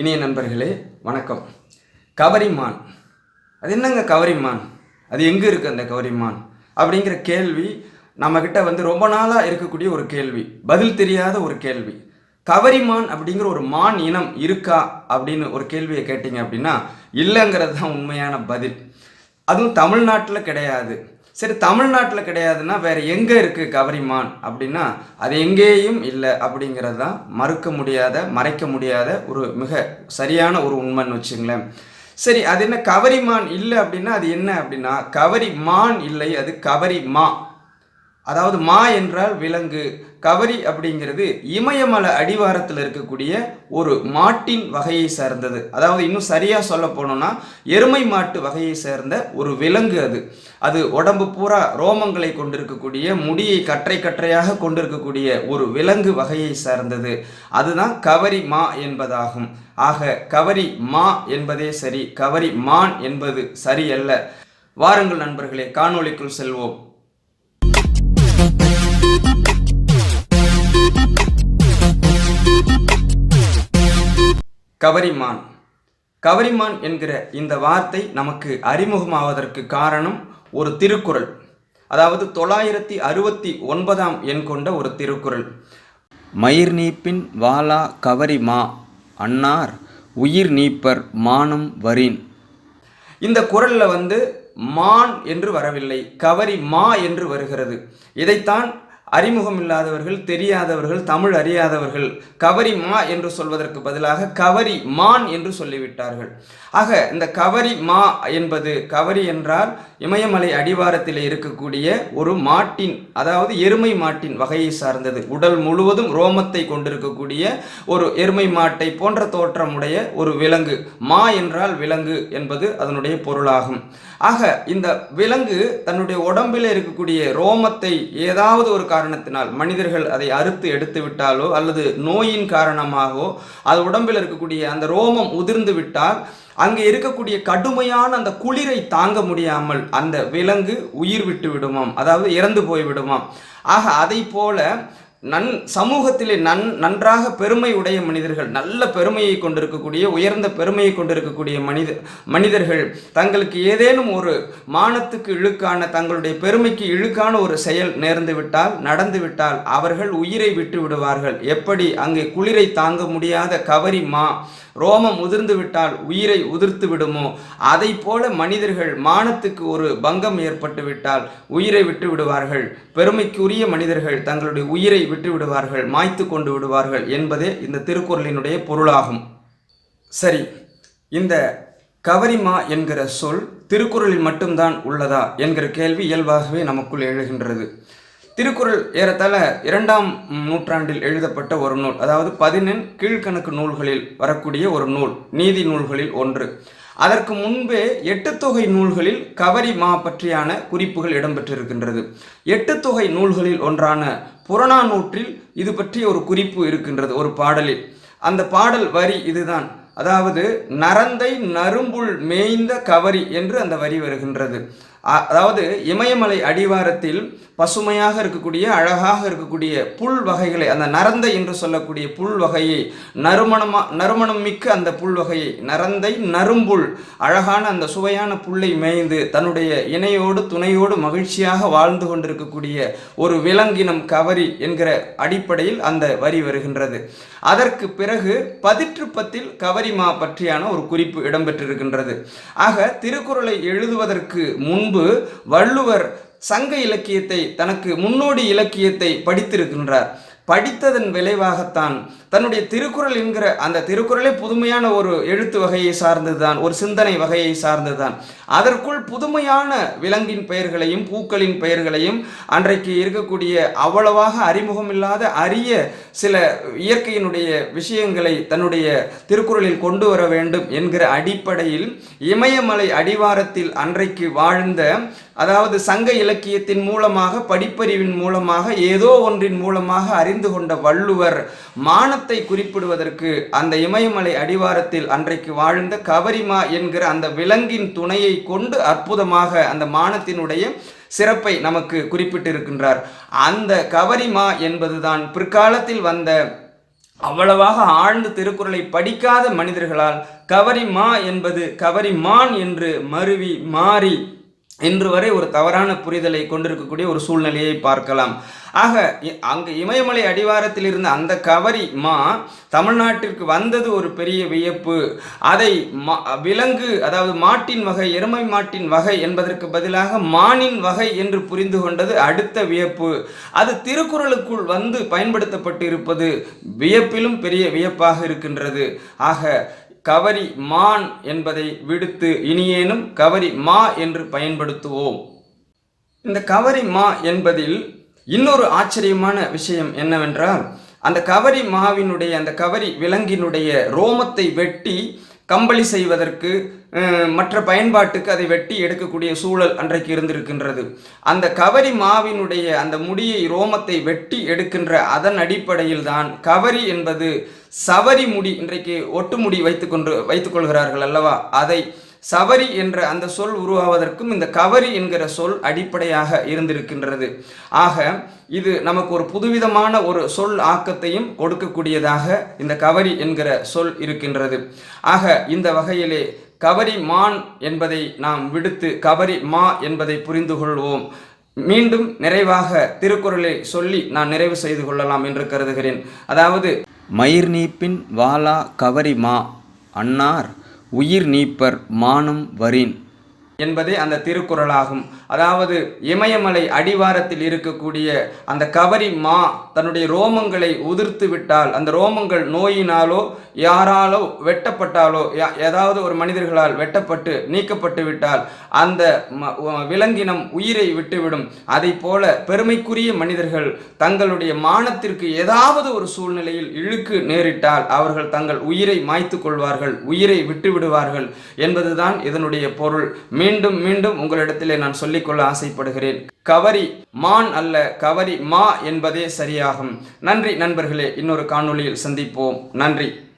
இனிய நண்பர்களே வணக்கம். கவரிமான். அது என்னங்க கவரிமான்? அது எங்கே இருக்குது அந்த கவரிமான்? அப்படிங்கிற கேள்வி நம்மக்கிட்ட வந்து ரொம்ப நாளாக இருக்கக்கூடிய ஒரு கேள்வி. பதில் தெரியாத ஒரு கேள்வி. கவரிமான் அப்படிங்கிற ஒரு மான் இனம் இருக்கா அப்படின்னு ஒரு கேள்வியை கேட்டிங்க அப்படின்னா இல்லைங்கிறது தான் உண்மையான பதில். அதுவும் தமிழ்நாட்டில் கிடையாது. சரி தமிழ்நாட்டில் கிடையாதுன்னா வேறு எங்கே இருக்குது கவரிமான்? அப்படின்னா அது எங்கேயும் இல்லை அப்படிங்கிறது தான் மறுக்க முடியாத மறைக்க முடியாத ஒரு மிக சரியான ஒரு உண்மைன்னு வச்சுங்களேன். சரி அது என்ன கவரிமான் இல்லை அப்படின்னா அது என்ன அப்படின்னா கவரி மான் இல்லை அது கவரி மா அதாவது மா என்றால் விலங்கு. கவரி அப்படிங்கிறது இமயமலை அடிவாரத்தில் இருக்கக்கூடிய ஒரு மாட்டின் வகையை சார்ந்தது. அதாவது இன்னும் சரியாக சொல்ல போனோம்னா எருமை மாட்டு வகையை சேர்ந்த ஒரு விலங்கு அது. அது உடம்பு பூரா ரோமங்களை கொண்டிருக்கக்கூடிய முடியை கற்றை கற்றையாக கொண்டிருக்கக்கூடிய ஒரு விலங்கு வகையை சார்ந்தது. அதுதான் கவரி மா என்பதாகும். ஆக கவரி மா என்பதே சரி கவரி மான் என்பது சரியல்ல. வாருங்கள் நண்பர்களே காணொளிக்குள் செல்வோம். கவரிமான். கவரிமான் என்கிற இந்த வார்த்தை நமக்கு அறிமுகமாவதற்கு காரணம் ஒரு திருக்குறள். அதாவது தொள்ளாயிரத்தி அறுபத்தி ஒன்பதாம் எண் கொண்ட ஒரு திருக்குறள். மயிர் நீப்பின் வாலா கவரிமா அன்னார் உயிர் நீப்பர் மானம் வரின். இந்த குரலில் வந்து மான் என்று வரவில்லை கவரி மா என்று வருகிறது. இதைத்தான் அறிமுகம் இல்லாதவர்கள் தெரியாதவர்கள் தமிழ் அறியாதவர்கள் கவரி மா என்று சொல்வதற்கு பதிலாக கவரி மான் என்று சொல்லிவிட்டார்கள். ஆக இந்த கவரி மா என்பது கவரி என்றால் இமயமலை அடிவாரத்தில் இருக்கக்கூடிய ஒரு மாட்டின் அதாவது எருமை மாட்டின் வகையை சார்ந்தது. உடல் முழுவதும் ரோமத்தை கொண்டிருக்கக்கூடிய ஒரு எருமை மாட்டை போன்ற தோற்றமுடைய ஒரு விலங்கு. மா என்றால் விலங்கு என்பது அதனுடைய பொருளாகும். ஆக இந்த விலங்கு தன்னுடைய உடம்பில் இருக்கக்கூடிய ரோமத்தை ஏதாவது ஒரு காரணத்தினால் மனிதர்கள் அதை அறுத்து எடுத்து விட்டாலோ அல்லது நோயின் காரணமாகவோ அது உடம்பில் இருக்கக்கூடிய அந்த ரோமம் உதிர்ந்து விட்டால் அங்கே இருக்கக்கூடிய கடுமையான அந்த குளிரை தாங்க முடியாமல் அந்த விலங்கு உயிர் விட்டு விடுமாம். அதாவது இறந்து போய் விடுமாம். ஆக அதை போல நன் சமூகத்திலே நன் நன்றாக பெருமை உடைய மனிதர்கள் நல்ல பெருமையை கொண்டிருக்கக்கூடிய உயர்ந்த பெருமையை கொண்டிருக்கக்கூடிய மனித மனிதர்கள் தங்களுக்கு ஏதேனும் ஒரு மானத்துக்கு இழுக்கான தங்களுடைய பெருமைக்கு இழுக்கான ஒரு செயல் நேர்ந்து விட்டால் நடந்து விட்டால் அவர்கள் உயிரை விட்டு விடுவார்கள். எப்படி? அங்கே குளிரை தாங்க முடியாத கவரி மா ரோமம் உதிர்ந்து விட்டால் உயிரை உதிர்த்து விடுமோ? அதை போல மனிதர்கள் மானத்துக்கு ஒரு பங்கம் ஏற்பட்டு விட்டால் உயிரை விட்டு விடுவார்கள். பெருமைக்குரிய மனிதர்கள் தங்களுடைய உயிரை விட்டு விடுவார்கள் மாய்த்து கொண்டு விடுவார்கள் என்பதே இந்த திருக்குறளினுடைய பொருளாகும். சரி இந்த கவரிமா என்கிற சொல் திருக்குறளில் மட்டும்தான் உள்ளதா என்கிற கேள்வி இயல்பாகவே நமக்குள் எழுகின்றது. திருக்குறள் ஏறத்தாழ இரண்டாம் நூற்றாண்டில் எழுதப்பட்ட ஒரு நூல் அதாவது பதினெண் கீழ்கணக்கு நூல்களில் வரக்கூடிய ஒரு நூல் நீதி நூல்களில் ஒன்று. அதற்கு முன்பே எட்டு தொகை நூல்களில் கவரி மா பற்றியான குறிப்புகள் இடம்பெற்றிருக்கின்றது. எட்டு தொகை நூல்களில் ஒன்றான புறநானூற்றில் இது பற்றி ஒரு குறிப்பு இருக்கின்றது ஒரு பாடலில். அந்த பாடல் வரி இதுதான். அதாவது நரந்தை நரும்புள் மேய்ந்த கவரி என்று அந்த வரி வருகின்றது. அதாவது இமயமலை அடிவாரத்தில் பசுமையாக இருக்கக்கூடிய அழகாக இருக்கக்கூடிய புல் வகைகளை அந்த நரந்தை என்று சொல்லக்கூடிய புல் வகையை நறுமணமா நறுமணம் மிக்க அந்த புல் வகையை நரந்தை நரும்புல் அழகான அந்த சுவையான புல்லை மேய்ந்து தன்னுடைய இணையோடு துணையோடு மகிழ்ச்சியாக வாழ்ந்து கொண்டிருக்கக்கூடிய ஒரு விலங்கினம் கவரி என்கிற அடிப்படையில் அந்த வரி வருகின்றது. அதற்கு பிறகு பதிற்றுப்பத்தில் கவரிமா பற்றியான ஒரு குறிப்பு இடம்பெற்றிருக்கின்றது. ஆக திருக்குறளை எழுதுவதற்கு முன் முன்பு வள்ளுவர் சங்க இலக்கியத்தை தனக்கு முன்னோடி இலக்கியத்தை படித்திருக்கின்றார். படித்ததன் விளைவாகத்தான் தன்னுடைய திருக்குறள் என்கிற அந்த திருக்குறளே புதுமையான ஒரு எழுத்து வகையை சார்ந்ததுதான் ஒரு சிந்தனை வகையை சார்ந்ததுதான். அதற்குள் புதுமையான விலங்கின் பெயர்களையும் பூக்களின் பெயர்களையும் அன்றைக்கு இருக்கக்கூடிய அவ்வளவாக அறிமுகம் இல்லாத அரிய சில இயற்கையினுடைய விஷயங்களை தன்னுடைய திருக்குறளில் கொண்டு வர வேண்டும் என்கிற அடிப்படையில் இமயமலை அடிவாரத்தில் அன்றைக்கு வாழ்ந்த அதாவது சங்க இலக்கியத்தின் மூலமாக படிப்பறிவின் மூலமாக ஏதோ ஒன்றின் மூலமாக அறிந்து கொண்ட வள்ளுவர் மானத்தை குறிப்பிடுவதற்கு அந்த இமயமலை அடிவாரத்தில் அன்றைக்கு வாழ்ந்த கவரிமா என்கிற அந்த விலங்கின் துணையை கொண்டு அற்புதமாக அந்த மானத்தினுடைய சிறப்பை நமக்கு குறிப்பிட்டிருக்கின்றார். அந்த கவரிமா என்பதுதான் பிற்காலத்தில் வந்த அவ்வளவாக ஆழ்ந்து திருக்குறளை படிக்காத மனிதர்களால் கவரி மா என்பது கவரி மான் என்று மருவி மாறி இன்று வரை ஒரு தவறான புரிதலை கொண்டிருக்கக்கூடிய ஒரு சூழ்நிலையை பார்க்கலாம். ஆக இ- அங்கு இமயமலை அடிவாரத்தில் இருந்த அந்த கவரி மா தமிழ்நாட்டிற்கு வந்தது ஒரு பெரிய வியப்பு. அதை மா- விலங்கு அதாவது மாட்டின் வகை எருமை மாட்டின் வகை என்பதற்கு பதிலாக மானின் வகை என்று புரிந்து கொண்டது அடுத்த வியப்பு. அது திருக்குறளுக்குள் வந்து பயன்படுத்தப்பட்டு இருப்பது வியப்பிலும் பெரிய வியப்பாக இருக்கின்றது. ஆக கவரி மான் என்பதை விடுத்து இனியேனும் கவரி மா என்று பயன்படுத்துவோம். இந்த கவரி மா என்பதில் இன்னொரு ஆச்சரியமான விஷயம் என்னவென்றால் அந்த கவரி மாவினுடைய அந்த கவரி விலங்கினுடைய ரோமத்தை வெட்டி கம்பளி செய்வதற்கு மற்ற பயன்பாட்டுக்கு அதை வெட்டி எடுக்கக்கூடிய சூழல் அன்றைக்கு இருந்திருக்கின்றது. அந்த கவரி மாவினுடைய அந்த முடியை ரோமத்தை வெட்டி எடுக்கின்ற அதன் அடிப்படையில் தான் கவரி என்பது சவரி முடி இன்றைக்கு ஒட்டுமுடி வைத்துக்கொண்டு வைத்துக்கொள்கிறார்கள் அல்லவா? அதை சவரி என்ற அந்த சொல் உருவாவதற்கும் இந்த கவரி என்கிற சொல் அடிப்படையாக இருந்திருக்கின்றது. ஆக இது நமக்கு ஒரு புதுவிதமான ஒரு சொல் ஆக்கத்தையும் கொடுக்கக்கூடியதாக இந்த கவரி என்கிற சொல் இருக்கின்றது. ஆக இந்த வகையிலே கவரி மான் என்பதை நாம் விடுத்து கவரி மா என்பதை புரிந்து கொள்வோம். மீண்டும் நிறைவாக திருக்குறளை சொல்லி நான் நிறைவு செய்து கொள்ளலாம் என்று கருதுகிறேன். அதாவது மயிர் நீப்பின் வாலா கவரி மா அன்னார் உயிர் நீப்பர் மானம் வரின். என்பதே அந்த திருக்குறளாகும். அதாவது இமயமலை அடிவாரத்தில் இருக்கக்கூடிய அந்த கவரி மா தன்னுடைய ரோமங்களை உதிர்த்து விட்டால் அந்த ரோமங்கள் நோயினாலோ யாராலோ வெட்டப்பட்டாலோ யா- ஏதாவது ஒரு மனிதர்களால் வெட்டப்பட்டு நீக்கப்பட்டு விட்டால் அந்த ம- விலங்கினம் உயிரை விட்டுவிடும். அதை போல பெருமைக்குரிய மனிதர்கள் தங்களுடைய மானத்திற்கு ஏதாவது ஒரு சூழ்நிலையில் இழுக்கு நேரிட்டால் அவர்கள் தங்கள் உயிரை மாய்த்து கொள்வார்கள் உயிரை விட்டு விடுவார்கள் என்பதுதான் இதனுடைய பொருள். மீண்டும் மீண்டும் உங்களிடத்திலே நான் சொல்லிக்கொள்ள ஆசைப்படுகிறேன். கவரி மான் அல்ல கவரி மா என்பதே சரியாகும். நன்றி நண்பர்களே இன்னொரு காணொளியில் சந்திப்போம். நன்றி.